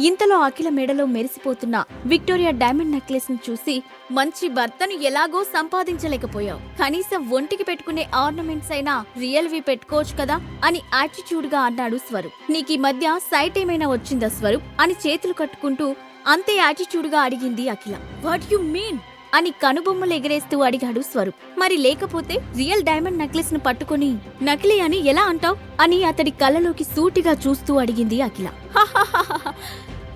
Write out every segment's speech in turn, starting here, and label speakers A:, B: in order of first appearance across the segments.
A: ఇంతలో అఖిల మెడలో మెరిసిపోతున్న Victoria diamond నెక్లెస్ను చూసి మంచి భర్తను ఎలాగో సంపాదించలేకపోయావు. కనీసం ఒంటికి పెట్టుకునే ఆర్నమెంట్స్ అయినా రియల్వి పెట్టుకోవచ్చు కదా అని యాటిట్యూడ్గా అన్నాడు స్వరూప్. నీకు ఈ మధ్య సైట్ ఏమైనా వచ్చిందా స్వరూప్? అని చేతులు కట్టుకుంటూ అంతే యాటిట్యూడ్గా అడిగింది అఖిల. What you mean? అని కనుబొమ్మలు ఎగరేస్తూ అడిగాడు స్వరూప్. మరి లేకపోతే రియల్ డైమండ్ నెక్లెస్ను పట్టుకొని నకిలీ అని ఎలా అంటావు? అని అతడి కళ్ళలోకి సూటిగా చూస్తూ అడిగింది అఖిల.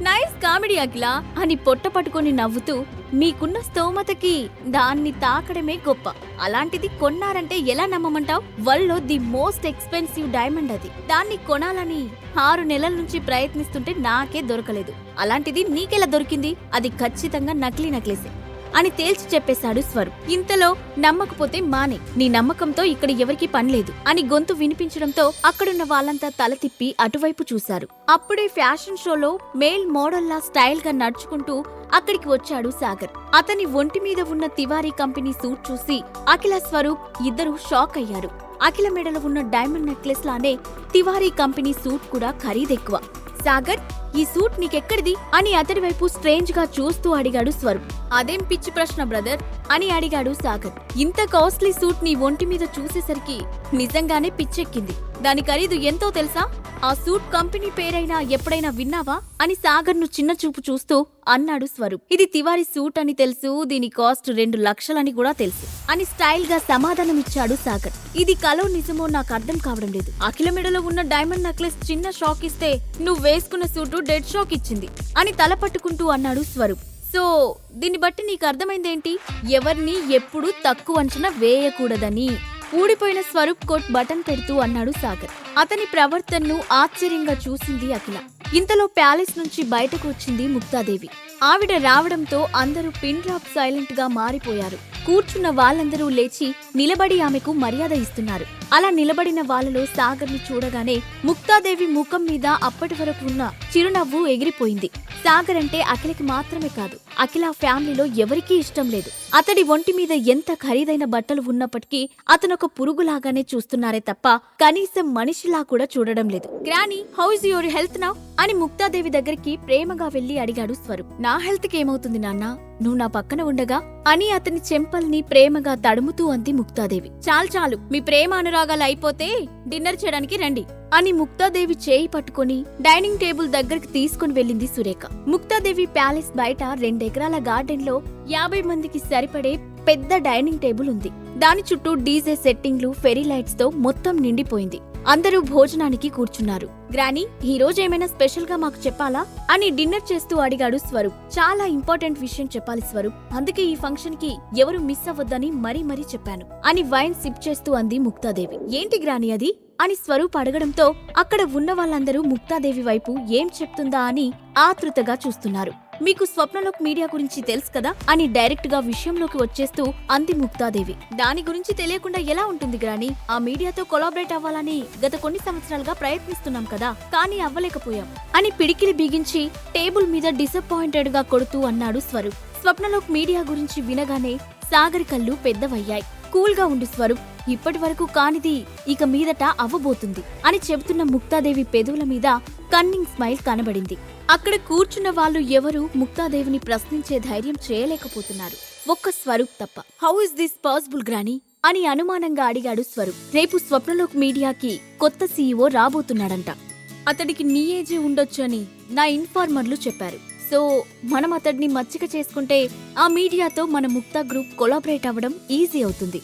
A: నైస్ కామెడీ అఖిల అని పొట్ట పట్టుకొని నవ్వుతూ మీకున్న స్తోమతకి దాన్ని తాకడమే గొప్ప. అలాంటిది కొన్నారంటే ఎలా నమ్మమంటావు? వరల్డ్లో ది మోస్ట్ ఎక్స్పెన్సివ్ డైమండ్ అది. దాన్ని కొనాలని ఆరు నెలల నుంచి ప్రయత్నిస్తుంటే నాకే దొరకలేదు. అలాంటిది నీకెలా దొరికింది? అది ఖచ్చితంగా నకిలీ నక్లెసే. అని తేల్చి చెప్పేశాడు స్వరూప్. ఇంతలో నమ్మకపోతే మానే నీ నమ్మకంతో ఇక్కడ ఎవరికీ పనిలేదు అని గొంతు వినిపించడంతో అక్కడున్న వాళ్ళంతా తల తిప్పి అటువైపు చూశారు. అప్పుడే ఫ్యాషన్ షోలో మేల్ మోడల్లా స్టైల్గా నడుచుకుంటూ అక్కడికి వచ్చాడు సాగర్. అతని ఒంటి మీద ఉన్న తివారీ కంపెనీ సూట్ చూసి అఖిల స్వరూప్ ఇద్దరు షాక్ అయ్యారు. అఖిల మెడలో ఉన్న డైమండ్ నెక్లెస్ లానే తివారీ కంపెనీ సూట్ కూడా ఖరీదెక్కువ సాగర్ ఈ సూట్ నీకెక్కడిది? అని అతడి వైపు స్ట్రేంజ్గా చూస్తూ అడిగాడు స్వరూప్. అదేం పిచ్చి ప్రశ్న బ్రదర్? అని అడిగాడు సాగర్. ఇంత కాస్ట్లీ సూట్ నీ ఒంటి మీద చూసేసరికి నిజంగానే పిచ్చెక్కింది. దాని ఖరీదు ఎంతో తెలుసా? ఆ సూట్ కంపెనీ పేరైనా ఎప్పుడైనా విన్నావా? అని సాగర్ను చిన్న చూపు చూస్తూ అన్నాడు స్వరూప్. ఇది తివారి సూట్ అని తెలుసు దీని కాస్ట్ రెండు లక్షలని కూడా తెలుసు అని స్టైల్గా సమాధానమిచ్చాడు సాగర్. ఇది కలో నిజమో నాకు అర్థం కావడం లేదు. అఖిల మెడలో ఉన్న డైమండ్ నెక్లెస్ చిన్న షాక్ ఇస్తే నువ్వు వేసుకున్న సూటు డెడ్ షాక్ ఇచ్చింది అని తల పట్టుకుంటూ అన్నాడు స్వరూప్. సో దీన్ని బట్టి నీకు అర్థమైందేంటి? ఎవరిని ఎప్పుడూ తక్కువ అంచనా వేయకూడదని ఊడిపోయిన స్వరూప్ కోట్ బటన్ పెడుతూ అన్నాడు సాగర్. అతని ప్రవర్తనను ఆశ్చర్యంగా చూసింది అఖిల. ఇంతలో ప్యాలెస్ నుంచి బయటకు వచ్చింది ముక్తాదేవి. ఆవిడ రావడంతో అందరూ పిన్ డ్రాప్ సైలెంట్గా మారిపోయారు. కూర్చున్న వాళ్ళందరూ లేచి నిలబడి ఆమెకు మర్యాద ఇస్తున్నారు. అలా నిలబడిన వాళ్ళలో సాగర్ని చూడగానే ముక్తాదేవి ముఖం మీద అప్పటి వరకు ఉన్న చిరునవ్వు ఎగిరిపోయింది. సాగర్ అంటే అఖిలకి మాత్రమే కాదు అఖిల ఫ్యామిలీలో ఎవరికీ ఇష్టం లేదు. అతడి ఒంటి మీద ఎంత ఖరీదైన బట్టలు ఉన్నప్పటికీ అతనొక పురుగులాగానే చూస్తున్నారే తప్ప కనీసం మనిషిలా కూడా చూడడం లేదు. Granny how is your health now అని ముక్తాదేవి దగ్గరికి ప్రేమగా వెళ్ళి అడిగాడు స్వరూప్. నా హెల్త్ కేమవుతుంది ఏమవుతుంది నాన్నా? నువ్వు నా పక్కన ఉండగా? అని అతని చెంపల్ని ప్రేమగా తడుముతూ అంది ముక్తాదేవి. చాలు చాలు మీ ప్రేమ అనురాగాలు అయిపోతే డిన్నర్ చేయడానికి రండి అని ముక్తాదేవి చేయి పట్టుకొని డైనింగ్ టేబుల్ దగ్గరికి తీసుకుని వెళ్ళింది సురేఖ. ముక్తాదేవి ప్యాలెస్ బయట రెండెకరాల గార్డెన్లో యాభై మందికి సరిపడే పెద్ద డైనింగ్ టేబుల్ ఉంది. దాని చుట్టూ డీజే సెట్టింగ్లు ఫెరీ లైట్స్తో మొత్తం నిండిపోయింది. అందరూ భోజనానికి కూర్చున్నారు. గ్రానీ ఈ రోజు ఏమైనా స్పెషల్గా మాకు చెప్పాలా? అని డిన్నర్ చేస్తూ అడిగాడు స్వరూప్. చాలా ఇంపార్టెంట్ విషయం చెప్పాలి స్వరూప్. అందుకే ఈ ఫంక్షన్కి ఎవరు మిస్ అవ్వద్దని మరీ మరీ చెప్పాను. అని వైన్ సిప్ చేస్తూ అంది ముక్తాదేవి. ఏంటి గ్రానీ అది? అని స్వరూప్ అడగడంతో అక్కడ ఉన్న వాళ్ళందరూ ముక్తాదేవి వైపు ఏం చెప్తుందా అని ఆతృతగా చూస్తున్నారు. మీకు స్వప్నలోక్ మీడియా గురించి తెలుసు కదా అని డైరెక్ట్గా విషయంలోకి వచ్చేస్తూ అంది ముక్తాదేవి. దాని గురించి తెలియకుండా ఎలా ఉంటుంది గ్రాని? ఆ మీడియాతో కొలాబరేట్ అవ్వాలని గత కొన్ని సంవత్సరాలుగా ప్రయత్నిస్తున్నాం కదా కానీ అవ్వలేకపోయాం అని పిడికిలి బిగించి టేబుల్ మీద డిసప్పాయింటెడ్గా కొడుతూ అన్నాడు స్వరూప్. స్వప్నలోక్ మీడియా గురించి వినగానే సాగర్ కళ్ళు పెద్దవయ్యాయి. కూల్గా ఉండు స్వరూప్ ఇప్పటి వరకు కానిది ఇక మీదట అవ్వబోతుంది అని చెబుతున్న ముక్తాదేవి పెదవుల మీద కన్నింగ్ స్మైల్ కనబడింది. అక్కడ కూర్చున్న వాళ్ళు ఎవరూ ముక్తాదేవిని ప్రశ్నించే ధైర్యం చేయలేకపోతున్నారు. ఒక్క స్వరూప్ తప్ప. How is this possible granny అని అనుమానంగా అడిగాడు స్వరూప్. రేపు స్వప్నలోక్ మీడియాకి కొత్త సీఈఓ రాబోతున్నాడంట. అతడికి నీ ఏజే ఉండొచ్చు అని నా ఇన్ఫార్మర్లు చెప్పారు. సో మనం అతడిని మచ్చిక చేసుకుంటే ఆ మీడియాతో మన ముక్తా గ్రూప్ కొలాబరేట్ అవ్వడం ఈజీ అవుతుంది.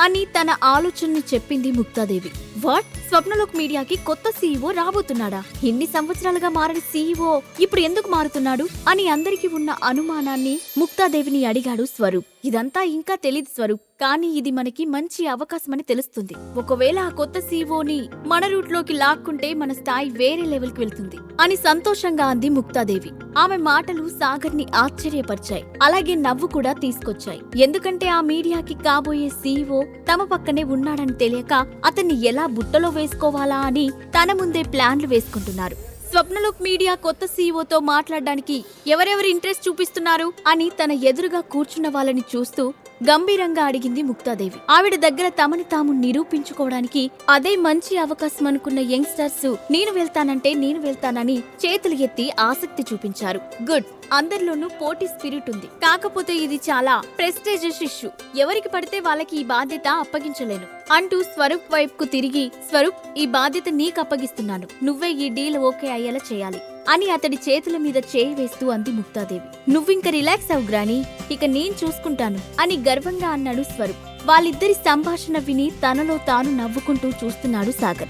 A: అని తన ఆలోచనని చెప్పింది ముక్తాదేవి. వాట్? స్వప్నలోక్ మీడియాకి కొత్త సీఈఓ రాబోతున్నాడా? ఎన్ని సంవత్సరాలుగా మారిన సీఈఓ ఇప్పుడు ఎందుకు మారుతున్నాడు? అని అందరికి ఉన్న అనుమానాన్ని ముక్తాదేవిని అడిగాడు స్వరూప్. ఇదంతా ఇంకా తెలీదు స్వరూప్ కానీ ఇది మనకి మంచి అవకాశమని తెలుస్తుంది. ఒకవేళ ఆ కొత్త సీఈఓని మన రూట్లోకి లాక్కుంటే మన స్థాయి వేరే లెవెల్కి వెళ్తుంది అని సంతోషంగా అంది ముక్తాదేవి. ఆమె మాటలు సాగర్ని ఆశ్చర్యపరిచాయి. అలాగే నవ్వు కూడా తీసుకొచ్చాయి. ఎందుకంటే ఆ మీడియాకి కాబోయే సీఈఓ తమ పక్కనే ఉన్నాడని తెలియక అతన్ని ఎలా బుట్టలో వేసుకోవాలా అని తన ముందే ప్లాన్లు వేసుకుంటున్నారు. స్వప్నలోక్ మీడియా కొత్త సీఈఓతో మాట్లాడడానికి ఎవరెవరు ఇంట్రెస్ట్ చూపిస్తున్నారు అని తన ఎదురుగా కూర్చున్న వాళ్ళని చూస్తూ గంభీరంగా అడిగింది ముక్తాదేవి. ఆవిడ దగ్గర తమని తాము నిరూపించుకోవడానికి అదే మంచి అవకాశం అనుకున్న యంగ్స్టర్స్ నేను వెళ్తానంటే నేను వెళ్తానని చేతులు ఎత్తి ఆసక్తి చూపించారు. గుడ్. అందరిలోనూ పోటీ స్పిరిట్ ఉంది. కాకపోతే ఇది చాలా ప్రెస్టేజియస్ ఇష్యూ. ఎవరికి పడితే వాళ్ళకి ఈ బాధ్యత అప్పగించలేను. అంటూ స్వరూప్ వైపుకు తిరిగి స్వరూప్ ఈ బాధ్యత నీకు అప్పగిస్తున్నాను. నువ్వే ఈ డీల్ ఓకే అయ్యేలా చేయాలి. అని అతడి చేతుల మీద చేయి వేస్తూ అంది ముక్తాదేవి. నువ్వింక రిలాక్స్ అవు గ్రాని ఇక నేను చూసుకుంటాను అని గర్వంగా అన్నాడు స్వరూప్. వాళ్ళిద్దరి సంభాషణ విని తనలో తాను నవ్వుకుంటూ చూస్తున్నాడు సాగర్.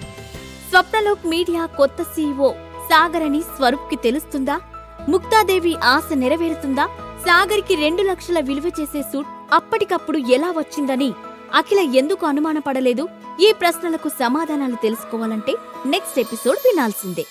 A: స్వప్నలోక్ మీడియా కొత్త సీఈఓ సాగర్ అని స్వరూప్కి తెలుస్తుందా? ముక్తాదేవి ఆశ నెరవేరుతుందా? సాగర్కి రెండు లక్షల విలువ చేసే సూట్ అప్పటికప్పుడు ఎలా వచ్చిందని అఖిల ఎందుకు అనుమానపడలేదు? ఈ ప్రశ్నలకు సమాధానాలు తెలుసుకోవాలంటే నెక్స్ట్ ఎపిసోడ్ వినాల్సిందే.